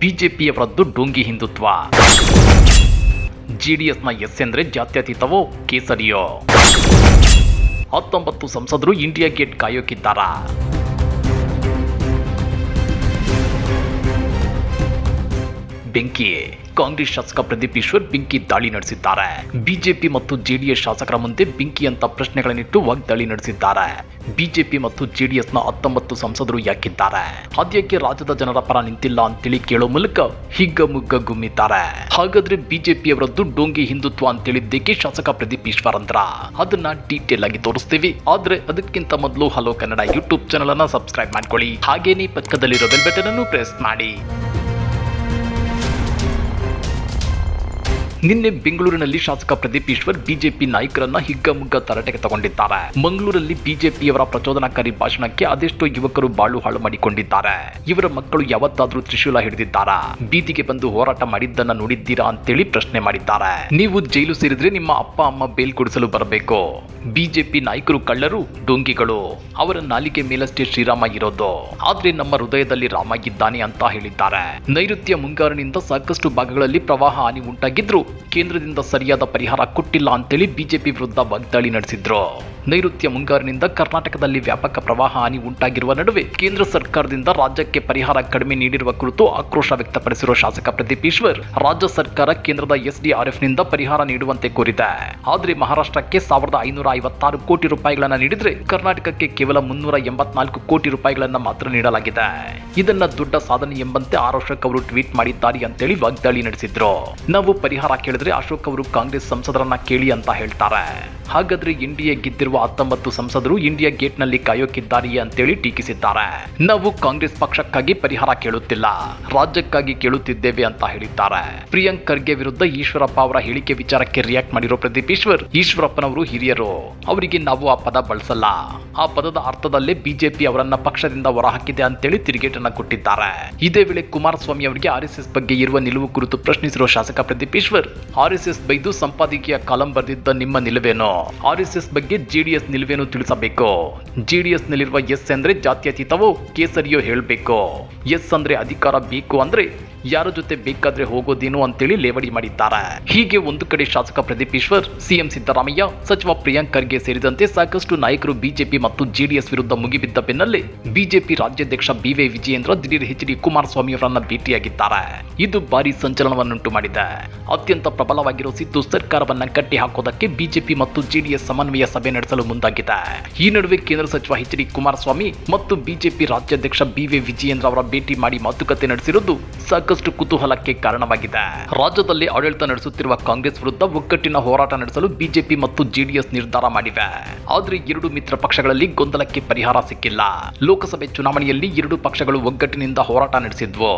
ಬಿಜೆಪಿಯವರದ್ದು ಡೋಂಗಿ ಹಿಂದುತ್ವ. ಜೆಡಿಎಸ್ನ ಎಸ್ ಎಂದ್ರೆ ಜಾತ್ಯತೀತವೋ ಕೇಸರಿಯೋ? ಹತ್ತೊಂಬತ್ತು ಸಂಸದರು ಇಂಡಿಯಾ ಗೇಟ್ ಕಾಯೋಕಿದ್ದಾರಾ? ಬೆಂಕಿ ಕಾಂಗ್ರೆಸ್ ಶಾಸಕ ಪ್ರದೀಪ್ ಈಶ್ವರ್ ಬೆಂಕಿ ದಾಳಿ ನಡೆಸಿದ್ದಾರೆ. ಬಿಜೆಪಿ ಮತ್ತು ಜೆಡಿಎಸ್ ಶಾಸಕರ ಮುಂದೆ ಬೆಂಕಿ ಅಂತ ಪ್ರಶ್ನೆಗಳನ್ನಿಟ್ಟು ವಾಗ್ದಾಳಿ ನಡೆಸಿದ್ದಾರೆ. ಬಿಜೆಪಿ ಮತ್ತು ಜೆಡಿಎಸ್ನ ಹತ್ತೊಂಬತ್ತು ಸಂಸದರು ಯಾಕಿದ್ದಾರೆ? ಅದ್ಯಕ್ಕೆ ರಾಜ್ಯದ ಜನರ ಪರ ನಿಂತಿಲ್ಲ ಅಂತೇಳಿ ಕೇಳೋ ಮೂಲಕ ಹಿಗ್ಗಮುಗ್ಗ ಗುಮ್ಮಿದ್ದಾರೆ. ಹಾಗಾದ್ರೆ ಬಿಜೆಪಿಯವರದ್ದು ಡೋಂಗಿ ಹಿಂದುತ್ವ ಅಂತೇಳಿದ್ದಕ್ಕೆ ಶಾಸಕ ಪ್ರದೀಪ್ ಈಶ್ವರ್ ಅಂದ್ರ. ಅದನ್ನ ಡೀಟೇಲ್ ಆಗಿ ತೋರಿಸ್ತೀವಿ. ಆದ್ರೆ ಅದಕ್ಕಿಂತ ಮೊದಲು ಹಲೋ ಕನ್ನಡ ಯೂಟ್ಯೂಬ್ ಚಾನಲ್ ಅನ್ನ ಸಬ್ಸ್ಕ್ರೈಬ್ ಮಾಡ್ಕೊಳ್ಳಿ. ಹಾಗೇನೇ ಪಕ್ಕದಲ್ಲಿರೋ ಬೆಲ್ ಬಟನ್ ಅನ್ನು ಪ್ರೆಸ್ ಮಾಡಿ. ನಿನ್ನೆ ಬೆಂಗಳೂರಿನಲ್ಲಿ ಶಾಸಕ ಪ್ರದೀಪ್ ಈಶ್ವರ್ ಬಿಜೆಪಿ ನಾಯಕರನ್ನ ಹಿಗ್ಗಮುಗ್ಗ ತರಾಟೆಗೆ ತಗೊಂಡಿದ್ದಾರೆ. ಮಂಗಳೂರಲ್ಲಿ ಬಿಜೆಪಿಯವರ ಪ್ರಚೋದನಾಕಾರಿ ಭಾಷಣಕ್ಕೆ ಅದೆಷ್ಟೋ ಯುವಕರು ಬಾಳು ಹಾಳು ಮಾಡಿಕೊಂಡಿದ್ದಾರೆ. ಇವರ ಮಕ್ಕಳು ಯಾವತ್ತಾದ್ರೂ ತ್ರಿಶೂಲ ಹಿಡಿದಿದ್ದಾರಾ? ಬೀದಿಗೆ ಬಂದು ಹೋರಾಟ ಮಾಡಿದ್ದನ್ನ ನೋಡಿದ್ದೀರಾ ಅಂತೇಳಿ ಪ್ರಶ್ನೆ ಮಾಡಿದ್ದಾರೆ. ನೀವು ಜೈಲು ಸೇರಿದ್ರೆ ನಿಮ್ಮ ಅಪ್ಪ, ಅಮ್ಮ ಬೇಲ್ ಕೊಡಿಸಲು ಬರಬೇಕು. ಬಿಜೆಪಿ ನಾಯಕರು ಕಳ್ಳರು, ಡೊಂಗಿಗಳು. ಅವರ ನಾಲಿಗೆ ಮೇಲಷ್ಟೇ ಶ್ರೀರಾಮ ಇರೋದು. ಆದ್ರೆ ನಮ್ಮ ಹೃದಯದಲ್ಲಿ ರಾಮ ಇದ್ದಾನೆ ಅಂತ ಹೇಳಿದ್ದಾರೆ. ನೈಋತ್ಯ ಮುಂಗಾರಿನಿಂದ ಸಾಕಷ್ಟು ಭಾಗಗಳಲ್ಲಿ ಪ್ರವಾಹ ಹಾನಿ ಉಂಟಾಗಿದ್ರು ಕೇಂದ್ರದಿಂದ ಸರಿಯಾದ ಪರಿಹಾರ ಕೊಟ್ಟಿಲ್ಲ ಅಂತೇಳಿ ಬಿಜೆಪಿ ವಿರುದ್ಧ ವಾಗ್ದಾಳಿ ನಡೆಸಿದ್ರು. ನೈಋತ್ಯ ಮುಂಗಾರಿನಿಂದ ಕರ್ನಾಟಕದಲ್ಲಿ ವ್ಯಾಪಕ ಪ್ರವಾಹ ಹಾನಿ ಉಂಟಾಗಿರುವ ನಡುವೆ ಕೇಂದ್ರ ಸರ್ಕಾರದಿಂದ ರಾಜ್ಯಕ್ಕೆ ಪರಿಹಾರ ಕಡಿಮೆ ನೀಡಿರುವ ಕುರಿತು ಆಕ್ರೋಶ ವ್ಯಕ್ತಪಡಿಸಿರುವ ಶಾಸಕ ಪ್ರದೀಪ್ ಈಶ್ವರ್, ರಾಜ್ಯ ಸರ್ಕಾರ ಕೇಂದ್ರದ ಎಸ್ಡಿಆರ್ಎಫ್ನಿಂದ ಪರಿಹಾರ ನೀಡುವಂತೆ ಕೋರಿದೆ. ಆದ್ರೆ ಮಹಾರಾಷ್ಟ್ರಕ್ಕೆ ಸಾವಿರದ ಐನೂರ ಐವತ್ತಾರು ಕೋಟಿ ರೂಪಾಯಿಗಳನ್ನು ನೀಡಿದ್ರೆ ಕರ್ನಾಟಕಕ್ಕೆ ಕೇವಲ ಮುನ್ನೂರ ಎಂಬತ್ನಾಲ್ಕು ಕೋಟಿ ರೂಪಾಯಿಗಳನ್ನು ಮಾತ್ರ ನೀಡಲಾಗಿದೆ. ಇದನ್ನ ದೊಡ್ಡ ಸಾಧನೆ ಎಂಬಂತೆ ಆರ್ ಅಶೋಕ್ ಅವರು ಟ್ವೀಟ್ ಮಾಡಿದ್ದಾರೆ ಅಂತೇಳಿ ವಾಗ್ದಾಳಿ ನಡೆಸಿದ್ರು. ನಾವು ಪರಿಹಾರ ಕೇಳಿದ್ರೆ ಅಶೋಕ್ ಅವರು ಕಾಂಗ್ರೆಸ್ ಸಂಸದರನ್ನ ಕೇಳಿ ಅಂತ ಹೇಳ್ತಾರೆ. ಹಾಗಾದ್ರೆ ಇಂಡಿಯಾ ಗೆದ್ದಿರುವ ಹತ್ತೊಂಬತ್ತು ಸಂಸದರು ಇಂಡಿಯಾ ಗೇಟ್ನಲ್ಲಿ ಕಾಯೋಕಿದ್ದಾರೆಯೇ ಅಂತೇಳಿ ಟೀಕಿಸಿದ್ದಾರೆ. ನಾವು ಕಾಂಗ್ರೆಸ್ ಪಕ್ಷಕ್ಕಾಗಿ ಪರಿಹಾರ ಕೇಳುತ್ತಿಲ್ಲ. ರಾಜ್ಯಕ್ಕಾಗಿ ಕೇಳುತ್ತಿದ್ದೇವೆ ಅಂತ ಹೇಳಿದ್ದಾರೆ. ಪ್ರಿಯಾಂಕ್ ಖರ್ಗೆ ವಿರುದ್ಧ ಈಶ್ವರಪ್ಪ ಅವರ ಹೇಳಿಕೆ ವಿಚಾರಕ್ಕೆ ರಿಯಾಕ್ಟ್ ಮಾಡಿರೋ ಪ್ರದೀಪ್ ಈಶ್ವರ್, ಈಶ್ವರಪ್ಪನವರು ಹಿರಿಯರು. ಅವರಿಗೆ ನಾವು ಆ ಪದ ಬಳಸಲ್ಲ. ಆ ಪದದ ಅರ್ಥದಲ್ಲೇ ಬಿಜೆಪಿ ಅವರನ್ನ ಪಕ್ಷದಿಂದ ಹೊರಹಾಕಿದೆ ಅಂತೇಳಿ ತಿರುಗೇಟನ್ನ ಕೊಟ್ಟಿದ್ದಾರೆ. ಇದೇ ವೇಳೆ ಕುಮಾರಸ್ವಾಮಿ ಅವರಿಗೆ ಆರ್ಎಸ್ಎಸ್ ಬಗ್ಗೆ ಇರುವ ನಿಲುವು ಕುರಿತು ಪ್ರಶ್ನಿಸಿರುವ ಶಾಸಕ ಪ್ರದೀಪ್ ಈಶ್ವರ್ ಆರ್ಎಸ್ಎಸ್ ಬೈದು ಸಂಪಾದಕೀಯ ಕಾಲಂ ಬರೆದಿದ್ದ ನಿಮ್ಮ ನಿಲುವೇನು? ಆರ್ಎಸ್ಎಸ್ ಬಗ್ಗೆ ಜೆಡಿಎಸ್ ನಿಲುವೇನು ತಿಳಿಸಬೇಕು. ಜೆಡಿಎಸ್ ನಲ್ಲಿರುವ ಎಸ್ ಅಂದ್ರೆ ಜಾತ್ಯತೀತವೋ ಕೇಸರಿಯೋ ಹೇಳಬೇಕು. ಎಸ್ ಅಂದ್ರೆ ಅಧಿಕಾರ ಬೇಕು ಅಂದ್ರೆ ಯಾರ ಜೊತೆ ಬೇಕಾದ್ರೆ ಹೋಗೋದೇನು ಅಂತೇಳಿ ಲೇವಡಿ ಮಾಡಿದ್ದಾರೆ. ಹೀಗೆ ಒಂದು ಕಡೆ ಶಾಸಕ ಪ್ರದೀಪ್ ಈಶ್ವರ್, ಸಿಎಂ ಸಿದ್ದರಾಮಯ್ಯ, ಸಚಿವ ಪ್ರಿಯಾಂಕ್ ಖರ್ಗೆ ಸೇರಿದಂತೆ ಸಾಕಷ್ಟು ನಾಯಕರು ಬಿಜೆಪಿ ಮತ್ತು ಜೆಡಿಎಸ್ ವಿರುದ್ಧ ಮುಗಿಬಿದ್ದ ಬೆನ್ನಲ್ಲೇ ಬಿಜೆಪಿ ರಾಜ್ಯಾಧ್ಯಕ್ಷ ಬಿವೈ ವಿಜಯೇಂದ್ರ ದಿಢೀರ್ ಎಚ್ ಡಿ ಕುಮಾರಸ್ವಾಮಿ ಅವರನ್ನ ಭೇಟಿಯಾಗಿದ್ದಾರೆ. ಇದು ಭಾರಿ ಸಂಚಲನವನ್ನುಂಟು ಮಾಡಿದೆ. ಅತ್ಯಂತ ಪ್ರಬಲವಾಗಿರುವ ಸಿದ್ದು ಸರ್ಕಾರವನ್ನ ಕಟ್ಟಿ ಹಾಕೋದಕ್ಕೆ ಬಿಜೆಪಿ ಮತ್ತು ಜೆಡಿಎಸ್ ಸಮನ್ವಯ ಸಭೆ ನಡೆಸಲು ಮುಂದಾಗಿದೆ ಈ ನಡುವೆ ಕೇಂದ್ರ ಸಚಿವ ಎಚ್ ಡಿ ಕುಮಾರಸ್ವಾಮಿ ಮತ್ತು ಬಿಜೆಪಿ ರಾಜ್ಯಾಧ್ಯಕ್ಷ ಬಿವೈ ವಿಜಯೇಂದ್ರ ಅವರ ಭೇಟಿ ಮಾಡಿ ಮಾತುಕತೆ ನಡೆಸಿರುವುದು ಸಾಕಷ್ಟು ಕುತೂಹಲಕ್ಕೆ ಕಾರಣವಾಗಿದೆ. ರಾಜ್ಯದಲ್ಲಿ ಆಡಳಿತ ನಡೆಸುತ್ತಿರುವ ಕಾಂಗ್ರೆಸ್ ವಿರುದ್ಧ ಒಗ್ಗಟ್ಟಿನ ಹೋರಾಟ ನಡೆಸಲು ಬಿಜೆಪಿ ಮತ್ತು ಜೆಡಿಎಸ್ ನಿರ್ಧಾರ ಮಾಡಿವೆ. ಆದ್ರೆ ಎರಡು ಮಿತ್ರ ಪಕ್ಷಗಳಲ್ಲಿ ಗೊಂದಲಕ್ಕೆ ಪರಿಹಾರ ಸಿಕ್ಕಿಲ್ಲ. ಲೋಕಸಭೆ ಚುನಾವಣೆಯಲ್ಲಿ ಎರಡು ಪಕ್ಷಗಳು ಒಗ್ಗಟ್ಟಿನಿಂದ ಹೋರಾಟ ನಡೆಸಿದ್ವು.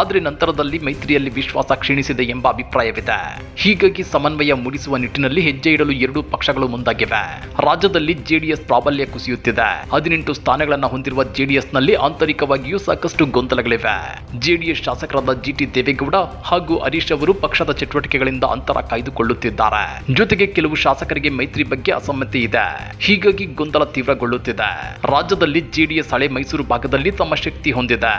ಆದ್ರೆ ನಂತರದಲ್ಲಿ ಮೈತ್ರಿಯಲ್ಲಿ ವಿಶ್ವಾಸ ಕ್ಷೀಣಿಸಿದೆ ಎಂಬ ಅಭಿಪ್ರಾಯವಿದೆ. ಹೀಗಾಗಿ ಸಮನ್ವಯ ಮೂಡಿಸುವ ನಿಟ್ಟಿನಲ್ಲಿ ಹೆಜ್ಜೆ ಇಡಲು ಎರಡೂ ಪಕ್ಷಗಳು ಮುಂದಾಗಿವೆ. ರಾಜ್ಯದಲ್ಲಿ ಜೆಡಿಎಸ್ ಪ್ರಾಬಲ್ಯ ಕುಸಿಯುತ್ತಿದೆ. ಹದಿನೆಂಟು ಸ್ಥಾನಗಳನ್ನು ಹೊಂದಿರುವ ಜೆಡಿಎಸ್ನಲ್ಲಿ ಆಂತರಿಕವಾಗಿಯೂ ಸಾಕಷ್ಟು ಗೊಂದಲಗಳಿವೆ. ಜೆಡಿಎಸ್ ಶಾಸಕರಾದ ಜಿಟಿ ದೇವೇಗೌಡ ಹಾಗೂ ಹರೀಶ್ ಅವರು ಪಕ್ಷದ ಚಟುವಟಿಕೆಗಳಿಂದ ಅಂತರ ಕಾಯ್ದುಕೊಳ್ಳುತ್ತಿದ್ದಾರೆ. ಜೊತೆಗೆ ಕೆಲವು ಶಾಸಕರಿಗೆ ಮೈತ್ರಿ ಬಗ್ಗೆ ಅಸಮ್ಮತಿ ಇದೆ. ಹೀಗಾಗಿ ಗೊಂದಲ ತೀವ್ರಗೊಳ್ಳುತ್ತಿದೆ. ರಾಜ್ಯದಲ್ಲಿ ಜೆಡಿಎಸ್ ಹಳೆ ಮೈಸೂರು ಭಾಗದಲ್ಲಿ ತಮ್ಮ ಶಕ್ತಿ ಹೊಂದಿದೆ.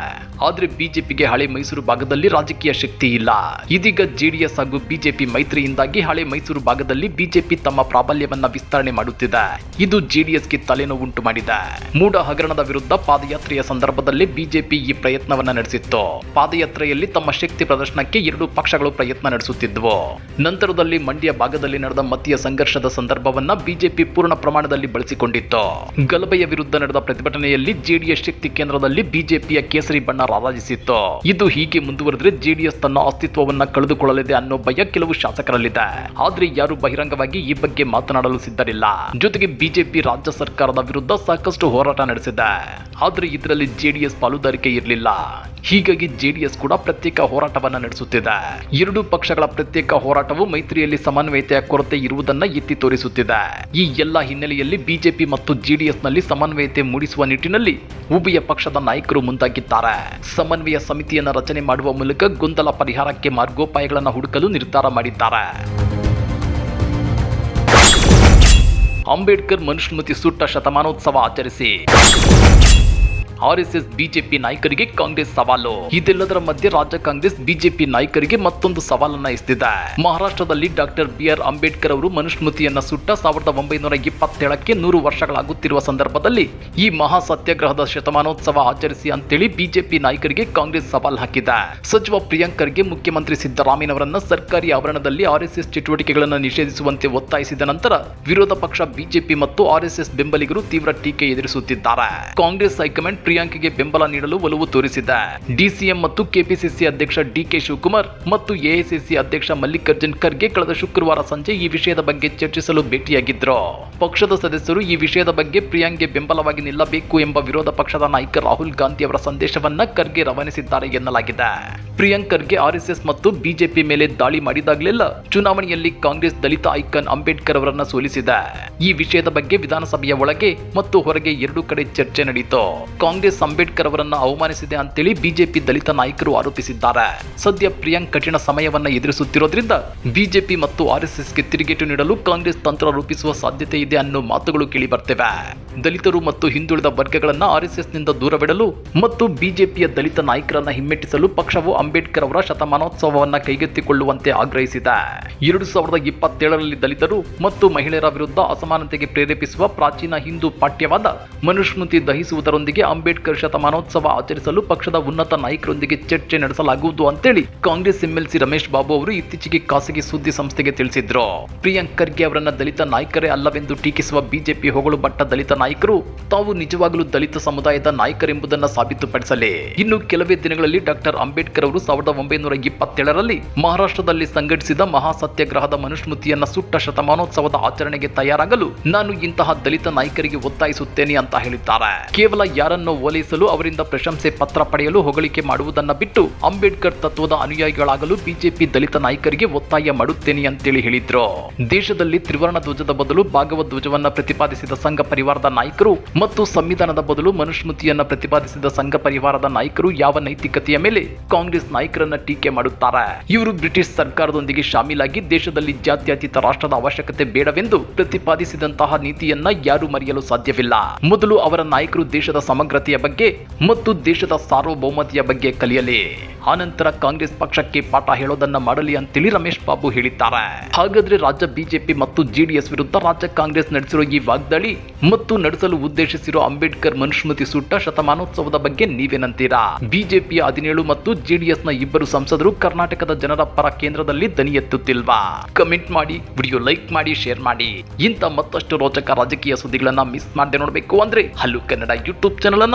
ಆದರೆ ಬಿಜೆಪಿಗೆ ಹಳೆ ಮೈಸೂರು ಭಾಗದಲ್ಲಿ ರಾಜಕೀಯ ಶಕ್ತಿ ಇಲ್ಲ. ಇದೀಗ ಜೆಡಿಎಸ್ ಹಾಗೂ ಬಿಜೆಪಿ ಮೈತ್ರಿಯಿಂದಾಗಿ ಹಳೆ ಮೈಸೂರು ಭಾಗದಲ್ಲಿ ಬಿಜೆಪಿ ತಮ್ಮ ಪ್ರಾಬಲ್ಯವನ್ನ ವಿಸ್ತರಣೆ ಮಾಡುತ್ತಿದೆ. ಇದು ಜೆಡಿಎಸ್ಗೆ ತಲೆನೋವು ಉಂಟು ಮಾಡಿದೆ. ಮೂಡ ಹಗರಣದ ವಿರುದ್ಧ ಪಾದಯಾತ್ರೆಯ ಸಂದರ್ಭದಲ್ಲಿ ಬಿಜೆಪಿ ಈ ಪ್ರಯತ್ನವನ್ನ ನಡೆಸಿತ್ತು. ಪಾದಯಾತ್ರೆಯಲ್ಲಿ ತಮ್ಮ ಶಕ್ತಿ ಪ್ರದರ್ಶನಕ್ಕೆ ಎರಡು ಪಕ್ಷಗಳು ಪ್ರಯತ್ನ ನಡೆಸುತ್ತಿದ್ದವು ನಂತರದಲ್ಲಿ ಮಂಡ್ಯ ಭಾಗದಲ್ಲಿ ನಡೆದ ಮತೀಯ ಸಂಘರ್ಷದ ಸಂದರ್ಭವನ್ನ ಬಿಜೆಪಿ ಪೂರ್ಣ ಪ್ರಮಾಣದಲ್ಲಿ ಬಳಸಿಕೊಂಡಿತ್ತು. ಗಲಭೆಯ ವಿರುದ್ಧ ನಡೆದ ಪ್ರತಿಭಟನೆಯಲ್ಲಿ ಜೆಡಿಎಸ್ ಶಕ್ತಿ ಕೇಂದ್ರದಲ್ಲಿ ಬಿಜೆಪಿಯ ಕೇಸರಿ ಬಣ್ಣ ರಾರಾಜಿಸಿತ್ತು. ಇದು ಹೀಗೆ ಮುಂದುವರೆದ್ರೆ ಜೆಡಿಎಸ್ ತನ್ನ ಅಸ್ತಿತ್ವವನ್ನ ಕಳೆದುಕೊಳ್ಳಲಿದೆ ಅನ್ನೋ ಭಯ ಕೆಲವು ಶಾಸಕರಲ್ಲಿದೆ. ಆದ್ರೆ ಯಾರು ಬಹಿರಂಗವಾಗಿ ಈ ಬಗ್ಗೆ ಮಾತನಾಡಲು ಸಿದ್ಧರಿಲ್ಲ. ಜೊತೆಗೆ ಬಿಜೆಪಿ ರಾಜ್ಯ ಸರ್ಕಾರದ ವಿರುದ್ಧ ಸಾಕಷ್ಟು ಹೋರಾಟ ನಡೆಸಿದೆ. ಆದ್ರೆ ಇದರಲ್ಲಿ ಜೆಡಿಎಸ್ ಪಾಲುದಾರಿಕೆ ಇರಲಿಲ್ಲ. ಹೀಗಾಗಿ ಜೆಡಿಎಸ್ ಕೂಡ ಪ್ರತ್ಯೇಕ ಹೋರಾಟವನ್ನ ನಡೆಸುತ್ತಿದೆ. ಎರಡು ಪಕ್ಷಗಳ ಪ್ರತ್ಯೇಕ ಹೋರಾಟವು ಮೈತ್ರಿಯಲ್ಲಿ ಸಮನ್ವಯತೆಯ ಕೊರತೆ ಇರುವುದನ್ನ ಎತ್ತಿ ತೋರಿಸುತ್ತಿದೆ. ಈ ಎಲ್ಲ ಹಿನ್ನೆಲೆಯಲ್ಲಿ ಬಿಜೆಪಿ ಮತ್ತು ಜೆಡಿಎಸ್ನಲ್ಲಿ ಸಮನ್ವಯತೆ ಮೂಡಿಸುವ ನಿಟ್ಟಿನಲ್ಲಿ ಉಭಯ ಪಕ್ಷದ ನಾಯಕರು ಮುಂದಾಗಿದ್ದಾರೆ. ಸಮನ್ವಯ ಸಮಿತಿಯನ್ನ ರಚನೆ ಮಾಡುವ ಮೂಲಕ ಗೊಂದಲ ಪರಿಹಾರಕ್ಕೆ ಮಾರ್ಗೋಪಾಯಗಳನ್ನು ಹುಡುಕಲು ನಿರ್ಧಾರ ಮಾಡಿದ್ದಾರೆ. ಅಂಬೇಡ್ಕರ್ ಮನುಷ್ಯಮತಿ ಸುಟ್ಟ ಶತಮಾನೋತ್ಸವ ಆಚರಿಸಿ. ಆರ್ಎಸ್ಎಸ್ ಬಿಜೆಪಿ ನಾಯಕರಿಗೆ ಕಾಂಗ್ರೆಸ್ ಸವಾಲು. ಇದೆಲ್ಲದರ ಮಧ್ಯೆ ರಾಜ್ಯ ಕಾಂಗ್ರೆಸ್ ಬಿಜೆಪಿ ನಾಯಕರಿಗೆ ಮತ್ತೊಂದು ಸವಾಲನ್ನ ಎಸೆದಿದೆ. ಮಹಾರಾಷ್ಟ್ರದಲ್ಲಿ ಡಾಕ್ಟರ್ ಬಿ ಆರ್ ಅಂಬೇಡ್ಕರ್ ಅವರು ಮನುಸ್ಮೃತಿಯನ್ನ ಸುಟ್ಟ ಸಾವಿರದ ಒಂಬೈನೂರ ಇಪ್ಪತ್ತೇಳಕ್ಕೆ ನೂರು ವರ್ಷಗಳಾಗುತ್ತಿರುವ ಸಂದರ್ಭದಲ್ಲಿ ಈ ಮಹಾ ಸತ್ಯಾಗ್ರಹದ ಶತಮಾನೋತ್ಸವ ಆಚರಿಸಿ ಅಂತೇಳಿ ಬಿಜೆಪಿ ನಾಯಕರಿಗೆ ಕಾಂಗ್ರೆಸ್ ಸವಾಲು ಹಾಕಿದೆ. ಸಚಿವ ಪ್ರಿಯಾಂಕರ್ಗೆ ಮುಖ್ಯಮಂತ್ರಿ ಸಿದ್ದರಾಮಯ್ಯನವರನ್ನ ಸರ್ಕಾರಿ ಆವರಣದಲ್ಲಿ ಆರ್ಎಸ್ಎಸ್ ಚಟುವಟಿಕೆಗಳನ್ನು ನಿಷೇಧಿಸುವಂತೆ ಒತ್ತಾಯಿಸಿದ ನಂತರ ವಿರೋಧ ಪಕ್ಷ ಬಿಜೆಪಿ ಮತ್ತು ಆರ್ಎಸ್ಎಸ್ ಬೆಂಬಲಿಗರು ತೀವ್ರ ಟೀಕೆ ಎದುರಿಸುತ್ತಿದ್ದಾರೆ. ಕಾಂಗ್ರೆಸ್ ಹೈಕಮಾಂಡ್ ಪ್ರಿಯಾಂಕ್ಗೆ ಬೆಂಬಲ ನೀಡಲು ಒಲವು ತೋರಿಸಿದೆ ಡಿಸಿಎಂ ಮತ್ತು ಕೆಪಿಸಿಸಿ ಅಧ್ಯಕ್ಷ ಡಿಕೆ ಶಿವಕುಮಾರ್ ಮತ್ತು ಎಐಸಿಸಿ ಅಧ್ಯಕ್ಷ ಮಲ್ಲಿಕಾರ್ಜುನ್ ಖರ್ಗೆ ಕಳೆದ ಶುಕ್ರವಾರ ಸಂಜೆ ಈ ವಿಷಯದ ಬಗ್ಗೆ ಚರ್ಚಿಸಲು ಭೇಟಿಯಾಗಿದ್ದರು ಪಕ್ಷದ ಸದಸ್ಯರು ಈ ವಿಷಯದ ಬಗ್ಗೆ ಪ್ರಿಯಾಂಕ್ಗೆ ಬೆಂಬಲವಾಗಿ ನಿಲ್ಲಬೇಕು ಎಂಬ ವಿರೋಧ ಪಕ್ಷದ ನಾಯಕ ರಾಹುಲ್ ಗಾಂಧಿ ಅವರ ಸಂದೇಶವನ್ನ ಖರ್ಗೆ ರವಾನಿಸಿದ್ದಾರೆ ಎನ್ನಲಾಗಿದೆ. ಪ್ರಿಯಾಂಕ್ ಖರ್ಗೆ ಆರ್ಎಸ್ಎಸ್ ಮತ್ತು ಬಿಜೆಪಿ ಮೇಲೆ ದಾಳಿ ಮಾಡಿದಾಗಲೆಲ್ಲ ಚುನಾವಣೆಯಲ್ಲಿ ಕಾಂಗ್ರೆಸ್ ದಲಿತ ಐಕಾನ್ ಅಂಬೇಡ್ಕರ್ ಅವರನ್ನ ಸೋಲಿಸಿದೆ. ಈ ವಿಷಯದ ಬಗ್ಗೆ ವಿಧಾನಸಭೆಯ ಒಳಗೆ ಮತ್ತು ಹೊರಗೆ ಎರಡು ಕಡೆ ಚರ್ಚೆ ನಡೆಯಿತು ಕಾಂಗ್ರೆಸ್ ಅಂಬೇಡ್ಕರ್ ಅವರನ್ನು ಅವಮಾನಿಸಿದೆ ಅಂತೇಳಿ ಬಿಜೆಪಿ ದಲಿತ ನಾಯಕರು ಆರೋಪಿಸಿದ್ದಾರೆ. ಸದ್ಯ ಪ್ರಿಯಾಂಕ್ ಕಠಿಣ ಸಮಯವನ್ನ ಎದುರಿಸುತ್ತಿರೋದ್ರಿಂದ ಬಿಜೆಪಿ ಮತ್ತು ಆರ್ಎಸ್ಎಸ್ಗೆ ತಿರುಗೇಟು ನೀಡಲು ಕಾಂಗ್ರೆಸ್ ತಂತ್ರ ರೂಪಿಸುವ ಸಾಧ್ಯತೆ ಇದೆ ಅನ್ನೋ ಮಾತುಗಳು ಕೇಳಿ ಬರ್ತೇವೆ ದಲಿತರು ಮತ್ತು ಹಿಂದುಳಿದ ವರ್ಗಗಳನ್ನ ಆರ್ಎಸ್ಎಸ್ನಿಂದ ದೂರವಿಡಲು ಮತ್ತು ಬಿಜೆಪಿಯ ದಲಿತ ನಾಯಕರನ್ನ ಹಿಮ್ಮೆಟ್ಟಿಸಲು ಪಕ್ಷವು ಅಂಬೇಡ್ಕರ್ ಅವರ ಶತಮಾನೋತ್ಸವವನ್ನ ಕೈಗೆತ್ತಿಕೊಳ್ಳುವಂತೆ ಆಗ್ರಹಿಸಿದೆ. ಎರಡು ಸಾವಿರದ ಇಪ್ಪತ್ತೇಳರಲ್ಲಿ ದಲಿತರು ಮತ್ತು ಮಹಿಳೆಯರ ವಿರುದ್ಧ ಅಸಮಾನತೆಗೆ ಪ್ರೇರೇಪಿಸುವ ಪ್ರಾಚೀನ ಹಿಂದೂ ಪಾಠ್ಯವಾದ ಮನುಸ್ಮೃತಿ ದಹಿಸುವುದರೊಂದಿಗೆ ಅಂಬೇಡ್ಕರ್ ಶತಮಾನೋತ್ಸವ ಆಚರಿಸಲು ಪಕ್ಷದ ಉನ್ನತ ನಾಯಕರೊಂದಿಗೆ ಚರ್ಚೆ ನಡೆಸಲಾಗುವುದು ಅಂತೇಳಿ ಕಾಂಗ್ರೆಸ್ ಎಂಎಲ್ಸಿ ರಮೇಶ್ ಬಾಬು ಅವರು ಇತ್ತೀಚೆಗೆ ಖಾಸಗಿ ಸುದ್ದಿ ಸಂಸ್ಥೆಗೆ ತಿಳಿಸಿದ್ರು. ಪ್ರಿಯಾಂಕ್ ಖರ್ಗೆ ಅವರನ್ನ ದಲಿತ ನಾಯಕರೇ ಅಲ್ಲವೆಂದು ಟೀಕಿಸುವ ಬಿಜೆಪಿ ಹೊಗಳು ಬಟ್ಟ ದಲಿತ ನಾಯಕರು ತಾವು ನಿಜವಾಗಲೂ ದಲಿತ ಸಮುದಾಯದ ನಾಯಕರೆಂಬುದನ್ನು ಸಾಬೀತುಪಡಿಸಲಿ. ಇನ್ನು ಕೆಲವೇ ದಿನಗಳಲ್ಲಿ ಡಾಕ್ಟರ್ ಅಂಬೇಡ್ಕರ್ ಅವರು ಸಾವಿರದ ಒಂಬೈನೂರ ಇಪ್ಪತ್ತೇಳರಲ್ಲಿ ಮಹಾರಾಷ್ಟ್ರದಲ್ಲಿ ಸಂಘಟಿಸಿದ ಮಹಾ ಸತ್ಯಾಗ್ರಹದ ಮನುಸ್ಮೃತಿಯನ್ನ ಸುಟ್ಟ ಶತಮಾನೋತ್ಸವದ ಆಚರಣೆಗೆ ತಯಾರಾಗಲು ನಾನು ಇಂತಹ ದಲಿತ ನಾಯಕರಿಗೆ ಒತ್ತಾಯಿಸುತ್ತೇನೆ ಅಂತ ಹೇಳಿದ್ದಾರೆ. ಕೇವಲ ಯಾರನ್ನೋ ಓಲೈಸಲು ಅವರಿಂದ ಪ್ರಶಂಸೆ ಪತ್ರ ಪಡೆಯಲು ಹೊಗಳಿಕೆ ಮಾಡುವುದನ್ನು ಬಿಟ್ಟು ಅಂಬೇಡ್ಕರ್ ತತ್ವದ ಅನುಯಾಯಿಗಳಾಗಲು ಬಿಜೆಪಿ ದಲಿತ ನಾಯಕರಿಗೆ ಒತ್ತಾಯ ಮಾಡುತ್ತೇನೆ ಅಂತೇಳಿ ಹೇಳಿದ್ರು. ದೇಶದಲ್ಲಿ ತ್ರಿವರ್ಣ ಧ್ವಜದ ಬದಲು ಭಾಗವತ್ ಧ್ವಜವನ್ನು ಪ್ರತಿಪಾದಿಸಿದ ಸಂಘ ಪರಿವಾರದ ನಾಯಕರು ಮತ್ತು ಸಂವಿಧಾನದ ಬದಲು ಮನುಸ್ಮೃತಿಯನ್ನ ಪ್ರತಿಪಾದಿಸಿದ ಸಂಘ ಪರಿವಾರದ ನಾಯಕರು ಯಾವ ನೈತಿಕತೆಯ ಮೇಲೆ ಕಾಂಗ್ರೆಸ್ ನಾಯಕರನ್ನ ಟೀಕೆ ಮಾಡುತ್ತಾರೆ? ಇವರು ಬ್ರಿಟಿಷ್ ಸರ್ಕಾರದೊಂದಿಗೆ ಶಾಮೀಲಾಗಿ ದೇಶದಲ್ಲಿ ಜಾತ್ಯತೀತ ರಾಷ್ಟ್ರದ ಅವಶ್ಯಕತೆ ಬೇಡವೆಂದು ಪ್ರತಿಪಾದಿಸಿದಂತಹ ನೀತಿಯನ್ನ ಯಾರು ಮರೆಯಲು ಸಾಧ್ಯವಿಲ್ಲ. ಮೊದಲು ಅವರ ನಾಯಕರು ದೇಶದ ಬಗ್ಗೆ ಮತ್ತು ದೇಶದ ಸಾರ್ವಭೌಮತೆಯ ಬಗ್ಗೆ ಕಲಿಯಲಿ. ಆನಂತರ ಕಾಂಗ್ರೆಸ್ ಪಕ್ಷಕ್ಕೆ ಪಾಠ ಹೇಳೋದನ್ನ ಮಾಡಲಿ ಅಂತೇಳಿ ರಮೇಶ್ ಬಾಬು ಹೇಳಿದ್ದಾರೆ. ಹಾಗಾದ್ರೆ ರಾಜ್ಯ ಬಿಜೆಪಿ ಮತ್ತು ಜೆಡಿಎಸ್ ವಿರುದ್ಧ ರಾಜ್ಯ ಕಾಂಗ್ರೆಸ್ ನಡೆಸಿರೋ ಈ ವಾಗ್ದಾಳಿ ಮತ್ತು ನಡೆಸಲು ಉದ್ದೇಶಿಸಿರೋ ಅಂಬೇಡ್ಕರ್ ಮನುಸ್ಮೃತಿ ಸುಟ್ಟ ಶತಮಾನೋತ್ಸವದ ಬಗ್ಗೆ ನೀವೇನಂತೀರಾ? ಬಿಜೆಪಿಯ ಹದಿನೇಳು ಮತ್ತು ಜೆಡಿಎಸ್ನ ಇಬ್ಬರು ಸಂಸದರು ಕರ್ನಾಟಕದ ಜನರ ಪರ ಕೇಂದ್ರದಲ್ಲಿ ದನಿ ಎತ್ತುತ್ತಿಲ್ವಾ? ಕಮೆಂಟ್ ಮಾಡಿ, ವಿಡಿಯೋ ಲೈಕ್ ಮಾಡಿ, ಶೇರ್ ಮಾಡಿ. ಇಂಥ ಮತ್ತಷ್ಟು ರೋಚಕ ರಾಜಕೀಯ ಸುದ್ದಿಗಳನ್ನ ಮಿಸ್ ಮಾಡದೆ ನೋಡಬೇಕು ಅಂದ್ರೆ ಹಲ್ಲು ಕನ್ನಡ ಯೂಟ್ಯೂಬ್ ಚಾನಲ್ ಅನ್ನ